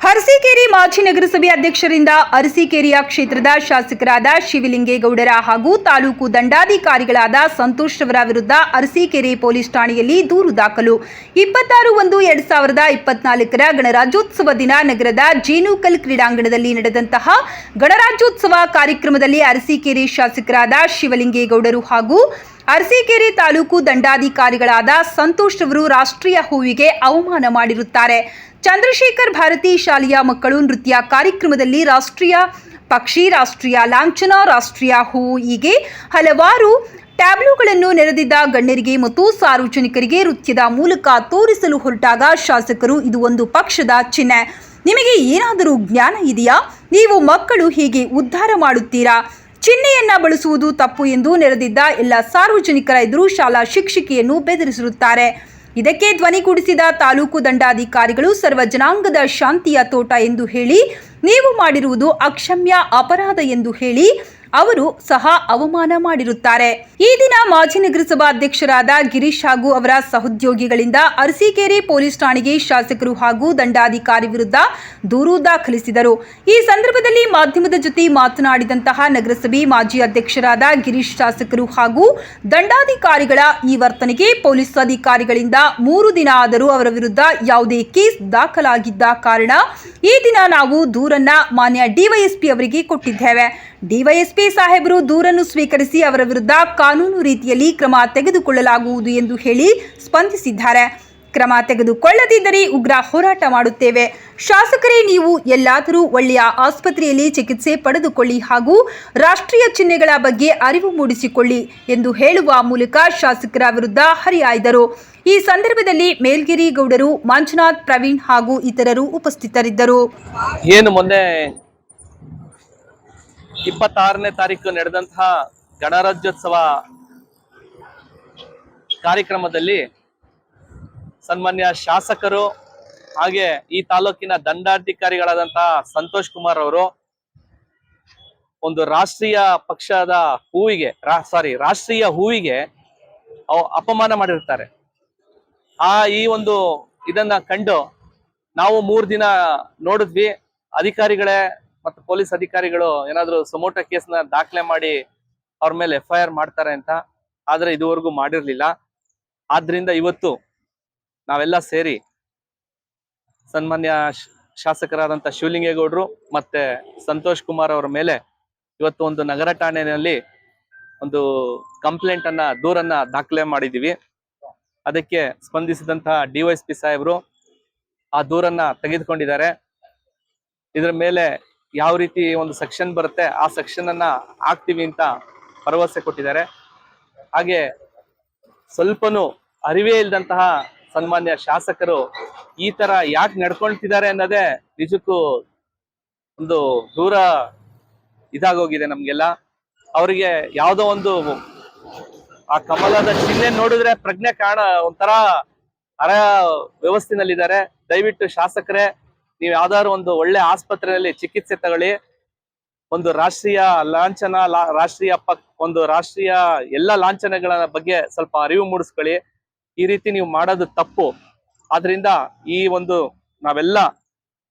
ಅರಸೀಕೆರೆ ಮಾಜಿ ನಗರಸಭೆ ಅಧ್ಯಕ್ಷರಿಂದ ಅರಸೀಕೆರೆಯ ಕ್ಷೇತ್ರದ ಶಾಸಕರಾದ ಶಿವಲಿಂಗೇಗೌಡರ ಹಾಗೂ ತಾಲೂಕು ದಂಡಾಧಿಕಾರಿಗಳಾದ ಸಂತೋಷ್ ಅವರ ವಿರುದ್ಧ ಅರಸೀಕೆರೆ ಪೊಲೀಸ್ ಠಾಣೆಯಲ್ಲಿ ದೂರು ದಾಖಲು. ಇಪ್ಪತ್ತಾರು ಒಂದು ಎರಡ್ ಸಾವಿರದ ಇಪ್ಪತ್ನಾಲ್ಕರ ಗಣರಾಜ್ಯೋತ್ಸವ ದಿನ ನಗರದ ಜೇನುಕಲ್ ಕ್ರೀಡಾಂಗಣದಲ್ಲಿ ನಡೆದಂತಹ ಗಣರಾಜ್ಯೋತ್ಸವ ಕಾರ್ಯಕ್ರಮದಲ್ಲಿ ಅರಸೀಕೆರೆ ಶಾಸಕರಾದ ಶಿವಲಿಂಗೇಗೌಡರು ಹಾಗೂ ಅರಸೀಕೆರೆ ತಾಲೂಕು ದಂಡಾಧಿಕಾರಿಗಳಾದ ಸಂತೋಷ್ ಅವರು ರಾಷ್ಟ್ರೀಯ ಹೂವಿಗೆ ಅವಮಾನ ಮಾಡಿರುತ್ತಾರೆ. ಚಂದ್ರಶೇಖರ್ ಭಾರತಿ ಶಾಲೆಯ ಮಕ್ಕಳು ನೃತ್ಯ ಕಾರ್ಯಕ್ರಮದಲ್ಲಿ ರಾಷ್ಟ್ರೀಯ ಪಕ್ಷಿ, ರಾಷ್ಟ್ರೀಯ ಲಾಂಛನ, ರಾಷ್ಟ್ರೀಯ ಹೂ ಹೀಗೆ ಹಲವಾರು ಟ್ಯಾಬ್ಲೂಗಳನ್ನು ನೆರೆದಿದ್ದ ಗಣ್ಯರಿಗೆ ಮತ್ತು ಸಾರ್ವಜನಿಕರಿಗೆ ನೃತ್ಯದ ಮೂಲಕ ತೋರಿಸಲು ಹೊರಟಾಗ ಶಾಸಕರು, ಇದು ಒಂದು ಪಕ್ಷದ ಚಿಹ್ನೆ. ನಿಮಗೆ ಏನಾದರೂ ಜ್ಞಾನ ಇದೆಯಾ? ನೀವು ಮಕ್ಕಳು ಹೀಗೆ ಉದ್ಧಾರ ಮಾಡುತ್ತೀರಾ? ಚಿಹ್ನೆಯನ್ನ ಬಳಸುವುದು ತಪ್ಪು ಎಂದು ನೆರೆದಿದ್ದ ಎಲ್ಲ ಸಾರ್ವಜನಿಕರ ಎದುರು ಶಾಲಾ ಶಿಕ್ಷಕಿಯನ್ನು ಬೆದರಿಸಿರುತ್ತಾರೆ. ಇದಕ್ಕೆ ಧ್ವನಿಗೂಡಿಸಿದ ತಾಲೂಕು ದಂಡಾಧಿಕಾರಿಗಳು ಸರ್ವ ಜನಾಂಗದ ಶಾಂತಿಯ ತೋಟ ಎಂದು ಹೇಳಿ, ನೀವು ಮಾಡಿರುವುದು ಅಕ್ಷಮ್ಯ ಅಪರಾಧ ಎಂದು ಹೇಳಿ ಅವರು ಸಹ ಅವಮಾನ ಮಾಡಿರುತ್ತಾರೆ. ಈ ದಿನ ಮಾಜಿ ನಗರಸಭಾ ಅಧ್ಯಕ್ಷರಾದ ಗಿರೀಶ್ ಹಾಗೂ ಅವರ ಸಹೋದ್ಯೋಗಿಗಳಿಂದ ಅರಸೀಕೆರೆ ಪೊಲೀಸ್ ಠಾಣೆಗೆ ಶಾಸಕರು ಹಾಗೂ ದಂಡಾಧಿಕಾರಿ ವಿರುದ್ಧ ದೂರು ದಾಖಲಿಸಿದರು. ಈ ಸಂದರ್ಭದಲ್ಲಿ ಮಾಧ್ಯಮದ ಜೊತೆ ಮಾತನಾಡಿದಂತಹ ನಗರಸಭೆ ಮಾಜಿ ಅಧ್ಯಕ್ಷರಾದ ಗಿರೀಶ್ ಶಾಸಕರು ಹಾಗೂ ದಂಡಾಧಿಕಾರಿಗಳ ಈ ವರ್ತನೆಗೆ ಪೊಲೀಸ್ ಅಧಿಕಾರಿಗಳಿಂದ ಮೂರು ದಿನ ಆದರೂ ಅವರ ವಿರುದ್ಧ ಯಾವುದೇ ಕೇಸ್ ದಾಖಲಾಗಿದ್ದ ಕಾರಣ ಈ ದಿನ ನಾವು ದೂರನ್ನ ಮಾನ್ಯ ಡಿವೈಎಸ್ಪಿ ಅವರಿಗೆ ಕೊಟ್ಟಿದ್ದೇವೆ. ಡಿವೈಎಸ್ಪಿ ಸಾಹೇಬರು ದೂರನ್ನು ಸ್ವೀಕರಿಸಿ ಅವರ ವಿರುದ್ಧ ಕಾನೂನು ರೀತಿಯಲ್ಲಿ ಕ್ರಮ ತೆಗೆದುಕೊಳ್ಳಲಾಗುವುದು ಎಂದು ಹೇಳಿ ಸ್ಪಂದಿಸಿದ್ದಾರೆ. ಕ್ರಮ ತೆಗೆದುಕೊಳ್ಳದಿದ್ದರೆ ಉಗ್ರ ಹೋರಾಟ ಮಾಡುತ್ತೇವೆ. ಶಾಸಕರೇ, ನೀವು ಎಲ್ಲಾದರೂ ಒಳ್ಳೆಯ ಆಸ್ಪತ್ರೆಯಲ್ಲಿ ಚಿಕಿತ್ಸೆ ಪಡೆದುಕೊಳ್ಳಿ ಹಾಗೂ ರಾಷ್ಟ್ರೀಯ ಚಿಹ್ನೆಗಳ ಬಗ್ಗೆ ಅರಿವು ಮೂಡಿಸಿಕೊಳ್ಳಿ ಎಂದು ಹೇಳುವ ಮೂಲಕ ಶಾಸಕರ ವಿರುದ್ಧ ಹರಿಹಾಯ್ದರು. ಈ ಸಂದರ್ಭದಲ್ಲಿ ಮೇಲ್ಗಿರಿ ಗೌಡರು ಮಂಜುನಾಥ್ ಪ್ರವೀಣ್ ಹಾಗೂ ಇತರರು ಉಪಸ್ಥಿತರಿದ್ದರು. ಏನು ಮೊನ್ನೆ ಇಪ್ಪತ್ತಾರನೇ ತಾರೀಕು ನಡೆದಂತಹ ಗಣರಾಜ್ಯೋತ್ಸವ ಕಾರ್ಯಕ್ರಮದಲ್ಲಿ ಸನ್ಮಾನ್ಯ ಶಾಸಕರು ಹಾಗೆ ಈ ತಾಲೂಕಿನ ದಂಡಾಧಿಕಾರಿಗಳಾದಂತಹ ಸಂತೋಷ್ ಕುಮಾರ್ ಅವರು ಒಂದು ರಾಷ್ಟ್ರೀಯ ಪಕ್ಷದ ಹೂವಿಗೆ ಸಾರಿ ರಾಷ್ಟ್ರೀಯ ಹೂವಿಗೆ ಅವ- ಅಪಮಾನ ಮಾಡಿರ್ತಾರೆ. ಆ ಈ ಒಂದು ಇದನ್ನ ಕಂಡು ನಾವು ಮೂರು ದಿನ ನೋಡಿದ್ವಿ. ಅಧಿಕಾರಿಗಳೇ ಮತ್ತು ಪೊಲೀಸ್ ಅಧಿಕಾರಿಗಳು ಏನಾದ್ರು ಸಮೋಟ ಕೇಸ್ನ ದಾಖಲೆ ಮಾಡಿ ಅವ್ರ ಮೇಲೆ ಎಫ್ ಐ ಆರ್ ಮಾಡ್ತಾರೆ ಅಂತ ಆದ್ರೆ ಇದುವರೆಗೂ ಮಾಡಿರಲಿಲ್ಲ. ಆದ್ರಿಂದ ಇವತ್ತು ನಾವೆಲ್ಲ ಸೇರಿ ಸನ್ಮಾನ್ಯ ಶಾಸಕರಾದಂತ ಶಿವಲಿಂಗೇಗೌಡರು ಮತ್ತೆ ಸಂತೋಷ್ ಕುಮಾರ್ ಅವರ ಮೇಲೆ ಇವತ್ತು ಒಂದು ನಗರ ಠಾಣೆಯಲ್ಲಿ ಒಂದು ಕಂಪ್ಲೇಂಟ್ ಅನ್ನ ದೂರನ್ನ ದಾಖಲೆ ಮಾಡಿದೀವಿ. ಅದಕ್ಕೆ ಸ್ಪಂದಿಸಿದಂತಹ ಡಿವೈಎಸ್ಪಿ ಸಾಹೇಬರು ಆ ದೂರನ್ನ ತೆಗೆದುಕೊಂಡಿದ್ದಾರೆ. ಇದರ ಮೇಲೆ ಯಾವ ರೀತಿ ಒಂದು ಸೆಕ್ಷನ್ ಬರುತ್ತೆ, ಆ ಸೆಕ್ಷನ್ ಅನ್ನ ಹಾಕ್ತೀವಿ ಅಂತ ಭರವಸೆ ಕೊಟ್ಟಿದ್ದಾರೆ. ಹಾಗೆ ಸ್ವಲ್ಪನೂ ಅರಿವೇ ಇಲ್ಲದಂತಹ ಸನ್ಮಾನ್ಯ ಶಾಸಕರು ಈ ತರ ಯಾಕೆ ನಡ್ಕೊಳ್ತಿದ್ದಾರೆ ಅನ್ನೋದೇ ನಿಜಕ್ಕೂ ಒಂದು ದೂರ ಇದಾಗೋಗಿದೆ ನಮ್ಗೆಲ್ಲ. ಅವರಿಗೆ ಯಾವುದೋ ಒಂದು ಆ ಕಮಲದ ಚಿಹ್ನೆ ನೋಡಿದ್ರೆ ಪ್ರಜ್ಞೆ ಕಾಣ ಒಂಥರ ಅರ ವ್ಯವಸ್ಥೆನಲ್ಲಿದ್ದಾರೆ. ದಯವಿಟ್ಟು ಶಾಸಕರೇ ನೀವು ಯಾವ್ದಾದ್ರು ಒಂದು ಒಳ್ಳೆ ಆಸ್ಪತ್ರೆಯಲ್ಲಿ ಚಿಕಿತ್ಸೆ ತಗೊಳ್ಳಿ. ಒಂದು ರಾಷ್ಟ್ರೀಯ ಲಾಂಛನ ರಾಷ್ಟ್ರೀಯ ಒಂದು ರಾಷ್ಟ್ರೀಯ ಎಲ್ಲ ಲಾಂಛನಗಳ ಬಗ್ಗೆ ಸ್ವಲ್ಪ ಅರಿವು ಮೂಡಿಸ್ಕೊಳ್ಳಿ. ಈ ರೀತಿ ನೀವು ಮಾಡೋದು ತಪ್ಪು. ಆದ್ರಿಂದ ಈ ಒಂದು ನಾವೆಲ್ಲ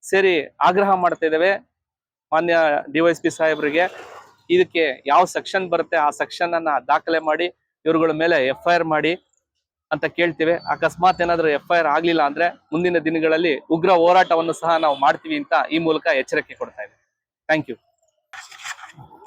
ಸೇರಿ ಆಗ್ರಹ ಮಾಡ್ತಾ ಇದ್ದೇವೆ ಮಾನ್ಯ ಡಿವೈಎಸ್ಪಿ ಸಾಹೇಬ್ರಿಗೆ. ಇದಕ್ಕೆ ಯಾವ ಸೆಕ್ಷನ್ ಬರುತ್ತೆ ಆ ಸೆಕ್ಷನ್ ಅನ್ನ ದಾಖಲೆ ಮಾಡಿ, ಇವ್ರುಗಳ ಮೇಲೆ ಎಫ್ ಮಾಡಿ. ಅಂತ ಕೇಳ್ತೇವೆ. ಅಕಸ್ಮಾತ್ ಏನಾದ್ರೂ ಎಫ್ ಐ ಆಗ್ಲಿಲ್ಲ ಅಂದ್ರೆ ಮುಂದಿನ ದಿನಗಳಲ್ಲಿ ಉಗ್ರ ಹೋರಾಟವನ್ನು ಸಹ ನಾವು ಮಾಡ್ತೀವಿ ಅಂತ ಈ ಮೂಲಕ ಎಚ್ಚರಿಕೆ ಕೊಡ್ತಾ ಇದ್ದೀವಿ. Thank you.